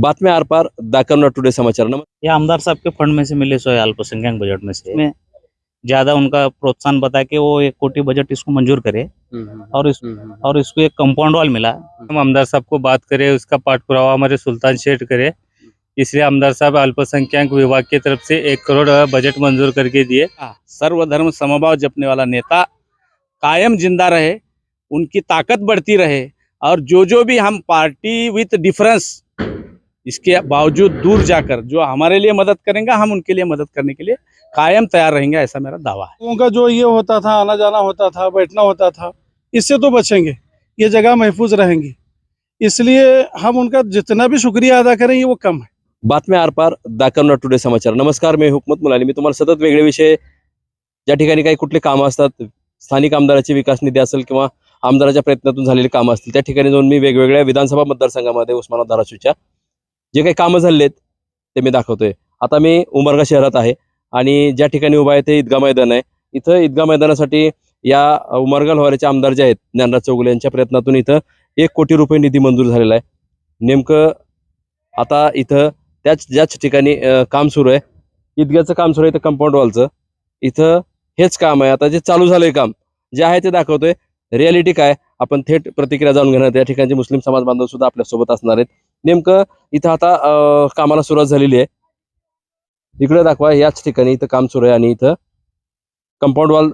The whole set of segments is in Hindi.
बातम्या आरपार दाखवणार टुडे समाचार नम ये आमदार साहब के फंड में से मिले सो अल्पसंख्यक बजट में से। में। ज़्यादा उनका प्रोत्साहन बता के वो एक कोटी बजट इसको मंजूर करे। और इस और इसको एक कंपाउंड वॉल मिला। हम आमदार साहब को बात करें उसका पाठ पुरावा हमारे सुल्तान शेठ करे। इसलिए आमदार साहब अल्पसंख्यक विभाग की तरफ़ से एक करोड़ बजट मंजूर करके दिए। सर्वधर्म समभाव जपने वाला नेता कायम ज़िंदा रहे उनकी ताकत बढ़ती रहे और जो जो भी हम पार्टी विथ डिफरेंस इसके बावजूद दूर जाकर जो हमारे लिए मदद करेंगे हम उनके लिए मदद करने के लिए कायम तैयार रहेंगे ऐसा मेरा दावा है। लोगों का जो ये होता था आना जाना होता था बैठना होता था इससे तो बचेंगे ये जगह महफूज रहेंगी। इसलिए हम उनका जितना भी शुक्रिया अदा करेंगे वो कम है। बातम्या आरपार दाखवणार टुडे समाचार। नमस्कार मी हुकमत मुलानी। मी तुम्हाला सतत वेगळे विषय ज्या ठिकाणी काही कुठले कामं असतात स्थानिक आमदाराची विकास निधी असेल किंवा आमदाराच्या प्रयत्नातून झालेली कामं असतील त्या ठिकाणी जाऊन मी वेगवेगळ्या विधानसभा मतदारसंघामध्ये उस्मानाबाद धाराशिवच्या जे काही कामं झालेले आहेत ते मी दाखवतोय. आता मी उमरगा शहरात आहे आणि ज्या ठिकाणी उभा आहे ते ईदगा मैदान आहे. इथं ईदगा मैदानासाठी या उमरगा लोहारेचे आमदार जे आहेत ज्ञानराज चौगुले यांच्या प्रयत्नातून इथं एक कोटी रुपये निधी मंजूर झालेला आहे. नेमकं आता इथं त्याच ज्याच ठिकाणी काम सुरू आहे ईदगाचं काम सुरू आहे इथं कंपाऊंड वॉलचं इथं हेच काम आहे. आता जे चालू झालंय काम जे आहे ते दाखवतोय. रियालिटी काय? आपण थेट प्रतिक्रिया जाणून घेणार. त्या ठिकाणचे मुस्लिम समाज बांधव सुद्धा आपल्यासोबत असणार आहेत. नेमकं इथं आता कामाला सुरुवात झालेली आहे. इकडे दाखवा याच ठिकाणी इथं काम सुरू आहे आणि इथं कंपाऊंड वॉल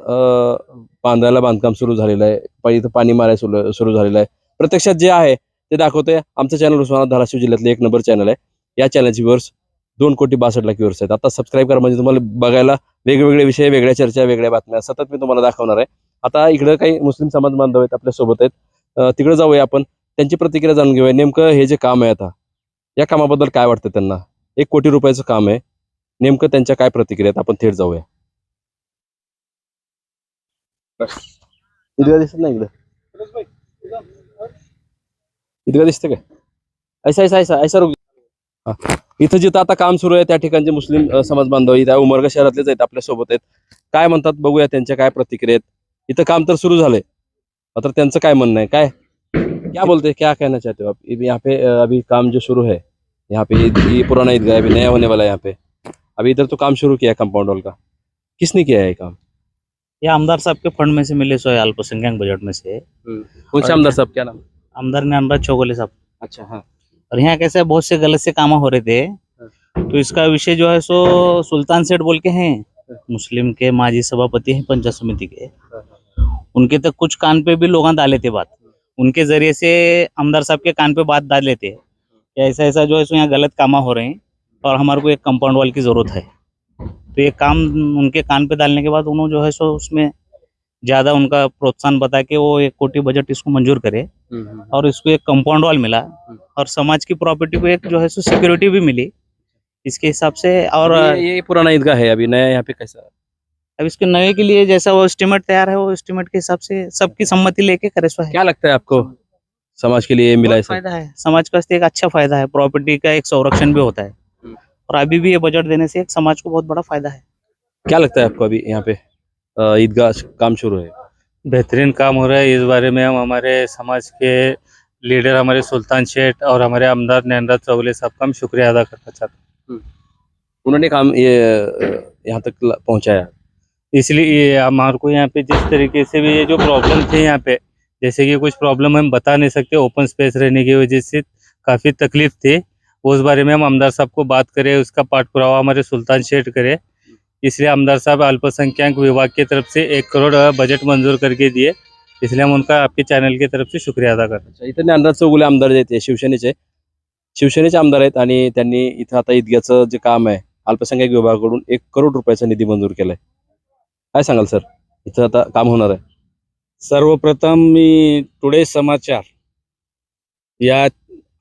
बांधायला बांधकाम सुरू झालेलं आहे. पण इथं पाणी मारायला सुरू सुरू झालेलं आहे. प्रत्यक्षात जे आहे ते दाखवतोय. आमचं चॅनल उस्मानाबाद धाराशिव जिल्ह्यातलं एक नंबर चॅनल आहे. या चॅनलची व्ह्यूअर्स दोन कोटी बासष्ट लाख व्ह्यूअर्स आहेत. आता सबस्क्राईब करा म्हणजे तुम्हाला बघायला वेगवेगळे विषय वेगळ्या चर्चा वेगळ्या बातम्या सतत मी तुम्हाला दाखवणार आहे. आता इकडं काही मुस्लिम समाज बांधव आहेत आपल्यासोबत आहेत तिकडे जाऊया आपण. त्यांची प्रतिक्रिया जाणून घेऊया. नेमकं हे जे काम आहे आता या कामाबद्दल काय वाटतं त्यांना? एक कोटी रुपयाचं काम आहे. नेमकं त्यांच्या काय प्रतिक्रिया आहेत? आपण थेट जाऊया. इतका दिसत नाही इकडं. इतका दिसतं काय? ऐसा ऐसा ऐसा ऐसा रोग इथं जिथं आता काम सुरू आहे त्या ठिकाणचे मुस्लिम समाज बांधव इथं उमरगा शहरातलेच आहेत आपल्यासोबत आहेत. काय म्हणतात? बघूया त्यांच्या काय प्रतिक्रिया आहेत. इथं काम तर सुरू झालंय. मात्र त्यांचं काय म्हणणं आहे? काय? क्या बोलते हैं? क्या कहना चाहते हो आप? यहाँ पे अभी काम जो शुरू है यहाँ पे ये पुराना ईदगाह अभी नया होने वाला है यहाँ पे। अभी इधर तो काम शुरू किया है कंपाउंड वॉल का। किसने किया है ये काम? ये आमदार साहब के फंड में से मिले सो अल्पसंख्यक बजट में से। कौन से आमदार साहब क्या नाम? आमदार ज्ञानराज चौगुले साहब। अच्छा हाँ। और यहाँ कैसे बहुत से गलत से काम हो रहे थे। तो इसका विषय जो है सो सुल्तान सेठ बोल के हैं। मुस्लिम के माजी सभापति हैं पंचायत समिति के। उनके तक कुछ कान पे भी लोग डाले थे बात। उनके ज़रिए से आमदार साहब के कान पे बात डाले थे कि ऐसा ऐसा जो है सो यहाँ गलत कामा हो रहे हैं और हमारे को एक कंपाउंड वॉल की ज़रूरत है। तो ये काम उनके कान पे डालने के बाद उन्होंने जो है सो उसमें ज़्यादा उनका प्रोत्साहन बता के वो एक कोटी बजट इसको मंजूर करे और इसको एक कंपाउंड वॉल मिला और समाज की प्रॉपर्टी को एक जो है सो सिक्योरिटी भी मिली। इसके हिसाब से और ये, ये पुराना ईदगाह है अभी नया यहाँ पे कैसा? अब इसके नए के लिए जैसा वो एस्टिमेट तैयार है वो एस्टिमेट के हिसाब से सबकी सम्मति लेके करे है क्या लगता है आपको? समाज के लिए मिला है फ़ायदा है। समाज का एक अच्छा फ़ायदा है। प्रॉपर्टी का एक संरक्षण भी होता है। और अभी भी ये बजट देने से एक समाज को बहुत बड़ा फ़ायदा है। क्या लगता है आपको अभी यहाँ पे? ईदगाह काम शुरू है। बेहतरीन काम हो रहा है। इस बारे में हम हमारे समाज के लीडर हमारे सुल्तान शेठ और हमारे आमदार नैनराज चौगले साहब का हम शुक्रिया अदा करना चाहते हैं। उन्होंने काम ये यहाँ तक पहुँचाया। इसलिए हमारे को यहाँ पे जिस तरीके से भी ये जो प्रॉब्लम थे यहाँ पे जैसे कि कुछ प्रॉब्लम हम बता नहीं सकते ओपन स्पेस रहने की वजह से काफ़ी तकलीफ़ थी। उस बारे में हम आमदार साहब को बात करें उसका पाठ पुरावा हमारे सुल्तान शेठ करे। इसलिए आमदार साहब अल्पसंख्यक विभाग की तरफ़ से एक करोड़ बजट मंजूर करके दिए। इसलिए हम उनका आपके चैनल की तरफ़ से शुक्रिया अदा करते अच्छा, इथं ज्ञानराज चौगुले आमदार जे आहेत शिवसेनेचे। शिवसेनेचे आमदार आहेत आणि त्यांनी इथं आता ईदगाचं जे काम आहे अल्पसंख्याक एक करोड रुपयाचा निधी मंजूर केलाय. काय सांगाल सर? इथं आता काम होणार आहे. सर्वप्रथम मी टुडे समाचार या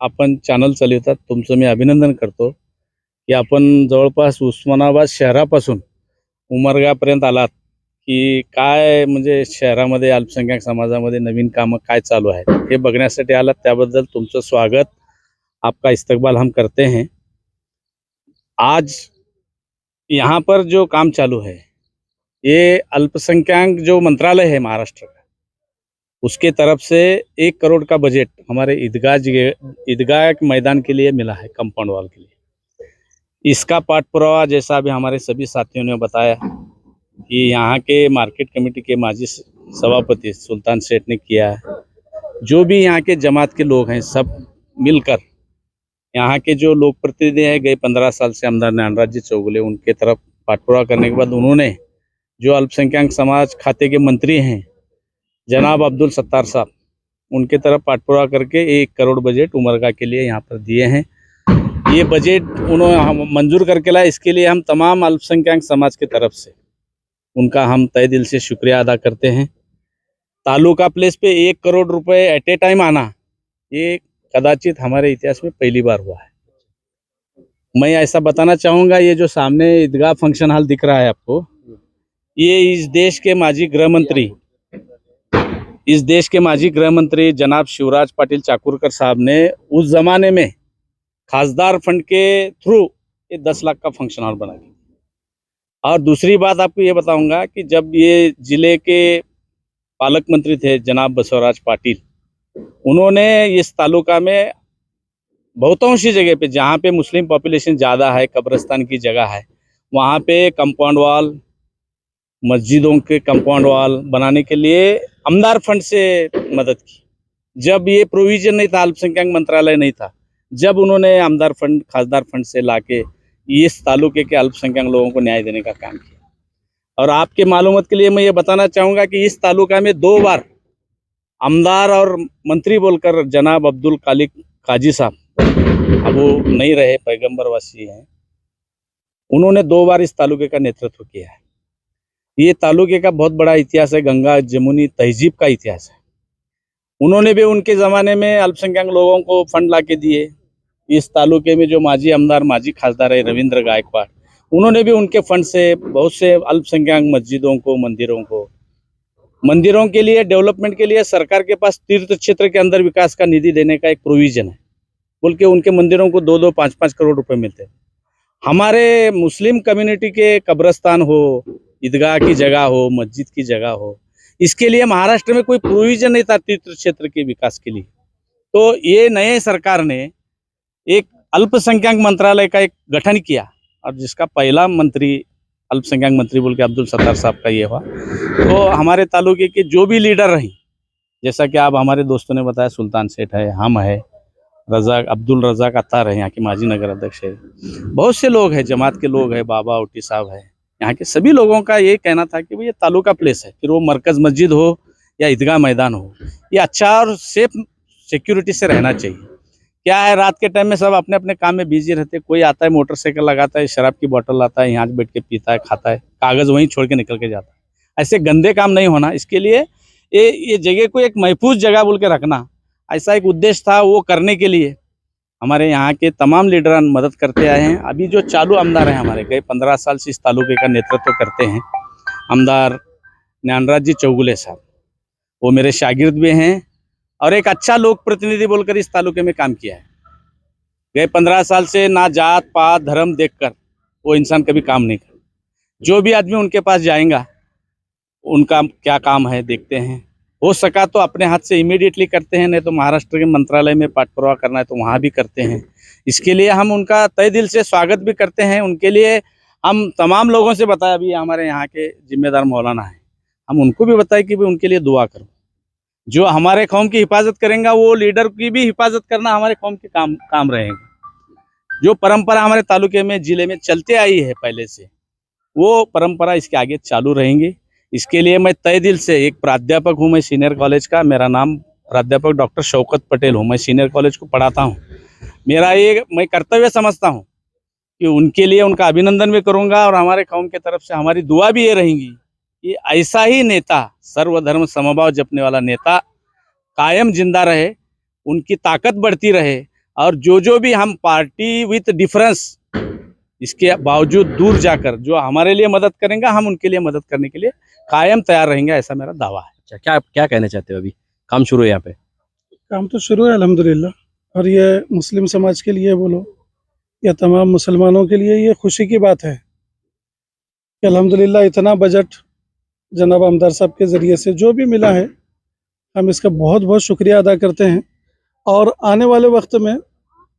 आपण चॅनल चालवतात. तुमचं मी अभिनंदन करतो की आपण जवळपास उस्मानाबाद शहरापासून उमरगापर्यंत आलात की काय म्हणजे शहरामध्ये अल्पसंख्याक समाजामध्ये नवीन कामं काय चालू आहेत हे बघण्यासाठी आलात. त्याबद्दल तुमचं स्वागत. आपका इस्तकबाल हम करते हैं. आज यहाँ पर जो काम चालू है ये अल्पसंख्यक जो मंत्रालय है महाराष्ट्र का, उसके तरफ़ से एक करोड़ का बजट हमारे ईदगाह ईदगाह मैदान के लिए मिला है, कंपाउंड वॉल के लिए। इसका पाठ पुरावा जैसा अभी हमारे सभी साथियों ने बताया कि यहाँ के मार्केट कमेटी के माजी सभापति सुल्तान सेठ ने किया है। जो भी यहाँ के जमात के लोग हैं, सब मिलकर यहाँ के जो लोक प्रतिनिधि हैं, गए पंद्रह साल से आमदार नानराज जी चौगुले, उनके तरफ़ पाठपुरा करने के बाद उन्होंने जो अल्पसंख्यक समाज खाते के मंत्री हैं, जनाब अब्दुल सत्तार साहब, उनके तरफ़ पाठपुरा करके एक करोड़ बजट उमरगा के लिए यहाँ पर दिए हैं। ये बजट उन्होंने हम मंजूर करके लाए, इसके लिए हम तमाम अल्पसंख्यक समाज की तरफ़ से उनका हम तय दिल से शुक्रिया अदा करते हैं। तालुका प्लेस पे एक करोड़ रुपए एट ए टाइम आना, ये कदाचित हमारे इतिहास में पहली बार हुआ है। मैं ऐसा बताना चाहूँगा, ये जो सामने ईदगाह फ़ंक्शन हॉल दिख रहा है आपको ये इस देश के माजी गृह मंत्री इस देश के माजी गृह मंत्री जनाब शिवराज पाटिल चाकुरकर साहब ने उस जमाने में खासदार फंड के थ्रू ये दस लाख का फ़ंक्शन हॉल बना दिया। और दूसरी बात आपको ये बताऊँगा कि जब ये ज़िले के पालक मंत्री थे जनाब बसवराज पाटिल, उन्होंने इस तालुका में बहुतांशी जगह पे, जहाँ पे मुस्लिम पॉपुलेशन ज़्यादा है, कब्रस्तान की जगह है, वहाँ पे कंपाउंड वॉल मस्जिदों के कंपाउंड वॉल बनाने के लिए अमदार फंड से मदद की। जब ये प्रोविज़न नहीं था, अल्पसंख्यक मंत्रालय नहीं था, जब उन्होंने आमदार फंड खासदार फंड से लाके इस तालुके के अल्पसंख्यक लोगों को न्याय देने का काम किया। और आपके मालूमत के लिए मैं ये बताना चाहूँगा कि इस तालुका में दो बार आमदार और मंत्री बोलकर जनाब अब्दुल कालिक काजी साहब, अब वो नहीं रहे, पैगंबरवासी हैं, उन्होंने दो बार इस तालुके का नेतृत्व किया है। ये तालुके का बहुत बड़ा इतिहास है, गंगा, जमुनी, तहजीब का इतिहास है। उन्होंने भी उनके ज़माने में अल्पसंख्यक लोगों को फंड ला के दिए। इस तालुके में जो माजी आमदार, माजी खासदार है, रविंद्र गायकवाड़, उन्होंने भी उनके फंड से बहुत से अल्पसंख्यक मस्जिदों को, मंदिरों को, मंदिरों के लिए, डेवलपमेंट के लिए सरकार के पास तीर्थ क्षेत्र के अंदर विकास का निधि देने का एक प्रोविज़न है। बोल के उनके मंदिरों को दो दो, पाँच पाँच करोड़ रुपए मिलते हैं। हमारे मुस्लिम कम्युनिटी के कब्रस्तान हो ईदगाह की जगह हो, मस्जिद की जगह हो, इसके लिए महाराष्ट्र में कोई प्रोविज़न नहीं था तीर्थ क्षेत्र के विकास के लिए। तो ये नए सरकार ने एक अल्पसंख्यक मंत्रालय का एक गठन किया और जिसका पहला मंत्री, अल्पसंख्यक मंत्री बोल के अब्दुल सत्तार साहब का ये हुआ। तो हमारे तालुके के जो भी लीडर रही, जैसा कि आप हमारे दोस्तों ने बताया, सुल्तान सेठ है, हम है रजा अब्दुल रजाक अतार है, यहाँ के माजी नगर अध्यक्ष है। बहुत से लोग हैं, जमात के लोग हैं, बाबा उटी साहब है। यहाँ के सभी लोगों का ये कहना था कि भाई ये तालुका प्लेस है, फिर वो मरकज मस्जिद हो या ईदगाह मैदान हो, ये अच्छा और सेफ़ सिक्योरिटी से रहना चाहिए। क्या है, रात के टाइम में सब अपने अपने काम में बिज़ी रहते कोई आता है मोटरसाइकिल लगाता है, शराब की बोतल लाता है, यहाँ बैठ के पीता है, खाता है, कागज़ वहीं छोड़ के निकल के जाता है। ऐसे गंदे काम नहीं होना, इसके लिए ये ये जगह को एक महफूज जगह बोल के रखना, ऐसा एक उद्देश्य था वो करने के लिए। हमारे यहाँ के तमाम लीडरान मदद करते आए हैं। अभी जो चालू आमदार हैं हमारे गए पंद्रह साल से इस तालुके का नेतृत्व करते हैं। आमदार ज्ञानराज जी चौगुले साहब, वो मेरे शागिर्द भी हैं और एक अच्छा लोक प्रतिनिधि बोलकर इस तालुके में काम किया है। गए पंद्रह साल से ना जात, पात, धर्म देखकर वो इंसान कभी काम नहीं कर। जो भी आदमी उनके पास जाएगा, उनका क्या काम है, देखते हैं। हो सका तो अपने हाथ से इमीडिएटली करते हैं, नहीं तो महाराष्ट्र के मंत्रालय में पाठ परवाह करना है तो वहाँ भी करते हैं। इसके लिए हम उनका तय दिल से स्वागत भी करते हैं। उनके लिए हम तमाम लोगों से बताया अभी हमारे यहाँ के जिम्मेदार मौलाना हैं। हम उनको भी बताए कि भाई उनके लिए दुआ करो। जो हमारे कौम की हिफाजत करेंगे, वो लीडर की भी हिफाजत करना हमारे कौम के काम काम रहेगा। जो परंपरा हमारे तालुके में, ज़िले में चलते आई है पहले से, वो परंपरा इसके आगे चालू रहेंगी। इसके लिए मैं तय दिल से एक प्राध्यापक हूँ, मैं सीनियर कॉलेज का, मेरा नाम प्राध्यापक डॉक्टर शौकत पटेल हूँ। मैं सीनियर कॉलेज को पढ़ाता हूँ। मेरा ये, मैं कर्तव्य समझता हूँ कि उनके लिए, उनका अभिनंदन भी करूँगा और हमारे कौम की तरफ़ से हमारी दुआ भी ये रहेंगी कि ऐसा ही नेता, सर्वधर्म समभाव जपने वाला नेता कायम ज़िंदा रहे, उनकी ताकत बढ़ती रहे और जो जो भी हम पार्टी विथ डिफरेंस इसके बावजूद दूर जाकर जो हमारे लिए मदद करेंगे हम उनके लिए मदद करने के लिए कायम तैयार रहेंगे ऐसा मेरा दावा है। अच्छा क्या क्या कहना चाहते हो अभी? काम शुरू है यहाँ पे? काम तो शुरू है अल्हम्दुलिल्लाह। और ये मुस्लिम समाज के लिए बोलो या तमाम मुसलमानों के लिए ये खुशी की बात है कि अल्हम्दुलिल्लाह इतना बजट जनाब आमदार साहब के ज़रिए से जो भी मिला है हम इसका बहुत बहुत शुक्रिया अदा करते हैं। और आने वाले वक्त में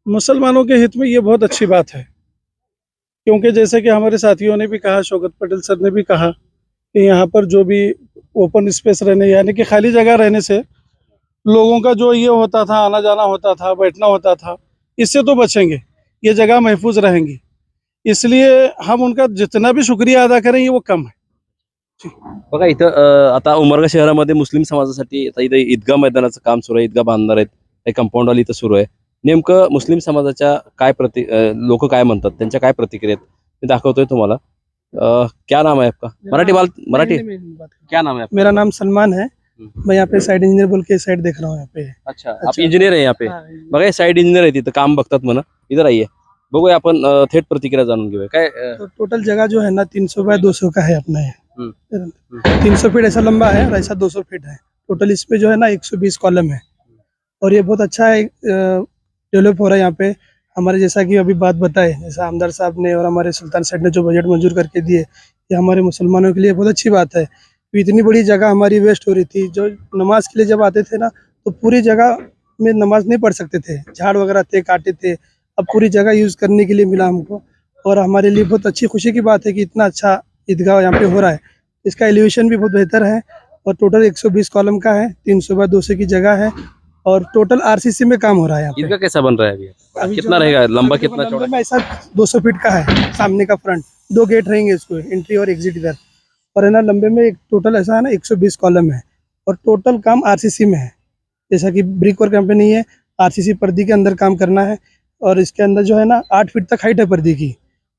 मुसलमानों के हित में ये बहुत अच्छी बात है। क्योंकि जैसे कि हमारे साथियों ने भी कहा शौकत पटेल सर ने भी कहा कि यहाँ पर जो भी ओपन स्पेस रहने यानी कि खाली जगह रहने से लोगों का जो ये होता था आना जाना होता था बैठना होता था इससे तो बचेंगे। ये जगह महफूज रहेंगी। इसलिए हम उनका जितना भी शुक्रिया अदा करेंगे वो कम है। इथं अं, आता उमरगा शहरामध्ये मुस्लिम समाजासाठी आता इथं ईदगाह मैदानाचं काम सुरू आहे ईदगाह आहेत काही कंपाऊंड वाली इथं सुरू आहे. नेमकं मुस्लिम समाजाच्या काय प्रति लोक काय म्हणतात? त्यांच्या काय प्रतिक्रिया मी दाखवतोय तुम्हाला. क्या नाम है आपका? मराठी बाल मराठी? क्या नाम है आपका? मेरा नाम सलमान है. मैं यहाँ पे साइड इंजीनियर बोल के साइड देख रहा हूँ यहाँ पे। अच्छा आप अच्छा. इंजिनियर आहे यहाँ पे? बघा हे साईड इंजिनियर आहे तिथं काम बघतात म्हणा. इधर आइए. बघूया आपण अं, थेट प्रतिक्रिया जाणून घेऊया. काय अं, तो टोटल जगह जो है ना तीन सौ बाय दो सौ का है अपना. ये। तीन सौ फीट ऐसा लंबा है और ऐसा दो सौ फीट है। टोटल इसमें जो है ना एक सौ बीस कॉलम है। और ये बहुत अच्छा है डेवलप हो रहा है यहाँ पे। हमारे जैसा कि अभी बात बताए, जैसा आमदार साहब ने और हमारे सुल्तान सेठ ने जो बजट मंजूर करके दिए, ये हमारे मुसलमानों के लिए बहुत अच्छी बात है। कि इतनी बड़ी जगह हमारी वेस्ट हो रही थी, जो नमाज़ के लिए जब आते थे ना तो पूरी जगह में नमाज़ नहीं पढ़ सकते थे। झाड़ वगैरह थे, काटे थे। अब पूरी जगह यूज़ करने के लिए मिला हमको। और हमारे लिए बहुत अच्छी खुशी की बात है कि इतना अच्छा ईदगाह यहाँ पे हो रहा है। इसका एलिवेशन भी बहुत बेहतर है और टोटल 120 कॉलम का है 300 बाय 200 की जगह है। और टोटल आरसीसी में काम हो रहा है यहाँ पे। कैसा बन रहा है अभी? अभी कितना रहेगा? लंबा कितना लंबे चौड़ा? में ऐसा 200 फीट का है सामने का फ्रंट दो गेट रहेंगे इसको एंट्री और एग्जिट इधर। और है ना लंबे में एक टोटल ऐसा है ना 120 कॉलम है। और टोटल काम आरसीसी में है। जैसा कि ब्रिक और कंपनी है आरसीसी पर्दी के अंदर काम करना है। और इसके अंदर जो है ना आठ फीट तक हाइट है पर्दी की।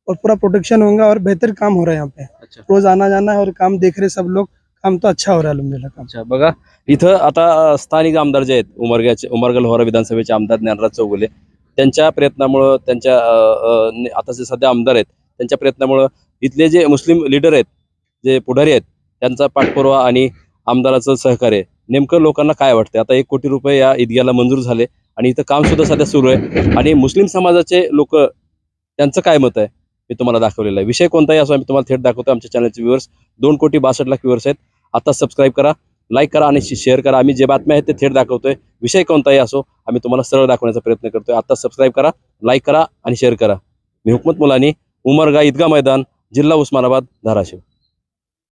और पूरा प्रोटेक्शन होगा और बेहतर काम हो रहा है यहाँ पे। अच्छा। रोज आना जाना है और काम देख रहे सब लोग। काम तो अच्छा हो रहा है काम. अच्छा बघा इथं आता स्थानिक आमदार जे आहेत उमरग्याचे उमरगा लोहारा विधानसभेचे आमदार ज्ञानराज चौगुले त्यांच्या प्रयत्नामुळं त्यांच्या आता जे सध्या आमदार आहेत त्यांच्या प्रयत्नामुळं इथले जे मुस्लिम लीडर आहेत जे पुढारी आहेत त्यांचा पाठपुरावा आणि आमदाराचं सहकार्य नेमकं लोकांना काय वाटतं आता एक कोटी रुपये या ईदग्याला मंजूर झाले आणि इथं काम सुद्धा सध्या सुरू आहे आणि मुस्लिम समाजाचे लोक त्यांचं काय मत आहे? मी तुम्हाला दाखवलेलं आहे. विषय कोणताही असो आम्ही तुम्हाला थेट दाखवतो आमच्या चॅनलचे व्ह्युअर्स दोन कोटी बासष्ट लाख व्ह्युअर्स आहेत. आता सबस्क्राईब करा लाईक करा आणि शेअर करा. आम्ही जे बातम्या आहेत ते थेट दाखवतोय. विषय कोणताही असो आम्ही तुम्हाला सरळ दाखवण्याचा प्रयत्न करतोय. आता सबस्क्राईब करा लाईक करा आणि शेअर करा. मी हुकमत मुलानी उमरगा ईदगा मैदान जिल्हा उस्मानाबाद धाराशिव.